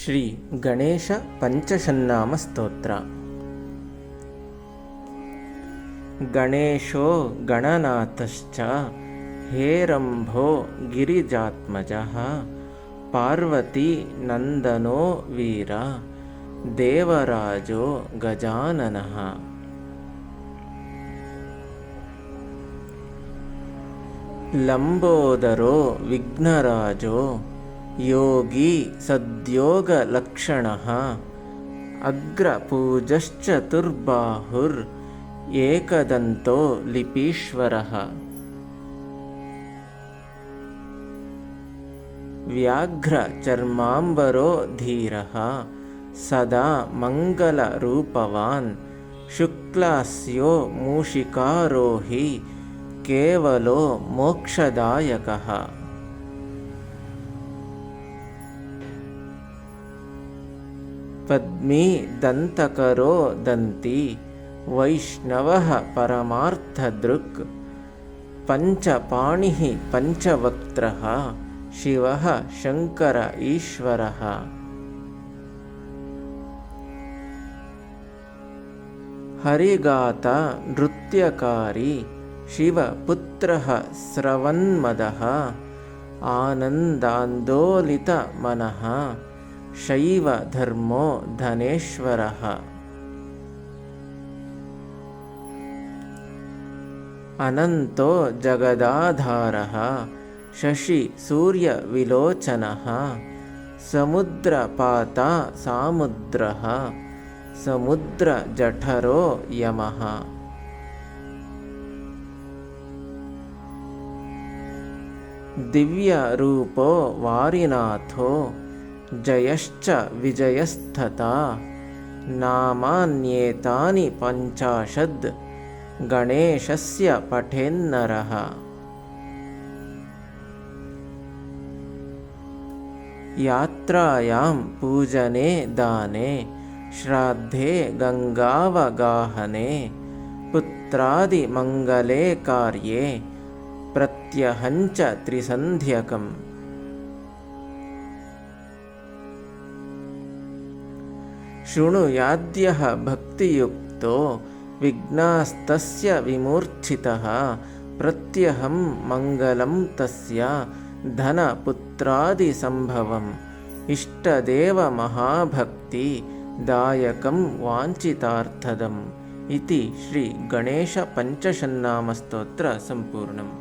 श्रीगणेशपञ्चषन्नामस्तोत्र गणेशो गणनाथश्च हेरम्भो गिरिजात्मजः पार्वतीनन्दनो वीर देवराजो गजाननः। लम्बोदरो विघ्नराजो योगी सद्योगलक्षणः। अग्रपूजश्चतुर्बाहुर्येकदन्तो लिपीश्वरः। व्याघ्रचर्माम्बरो धीरः। सदा मङ्गलरूपवान्। शुक्लास्यो मूषिकारोहि। केवलो मोक्षदायकः। पद्मी दन्तकरो दन्ती। वैष्णवः परमार्थदृक्। पञ्चपाणिः पञ्चवक्त्रः। शिवः शङ्कर ईश्वरः। हरिगाता नृत्यकारी। शिवपुत्रः स्रवन्मदः। आनन्दान्दोलितमनः। शैव धर्मो धनेश्वरः। अनन्तो जगदाधारः शशिसूर्यविलोचनः समुद्रपाता सामुद्रः समुद्रजठरो यमः। दिव्यरूपो वारिनाथो जयश्च विजयस्तथा नामान्येतानि पञ्चाशद् गणेशस्य पठेन्नरः। यात्रायां पूजने दाने श्राद्धे गङ्गावगाहने पुत्रादिमङ्गले कार्ये प्रत्यहञ्च त्रिसन्ध्यकम् शृणुयाद्यः भक्तियुक्तो विघ्नास्तस्य विमूर्च्छितः प्रत्यहं मङ्गलं तस्य धनपुत्रादिसम्भवम्। इष्टदेवमहाभक्तिदायकं वाञ्छितार्थदम् इति श्रीगणेशपञ्चषन्नामस्तोत्रसम्पूर्णम्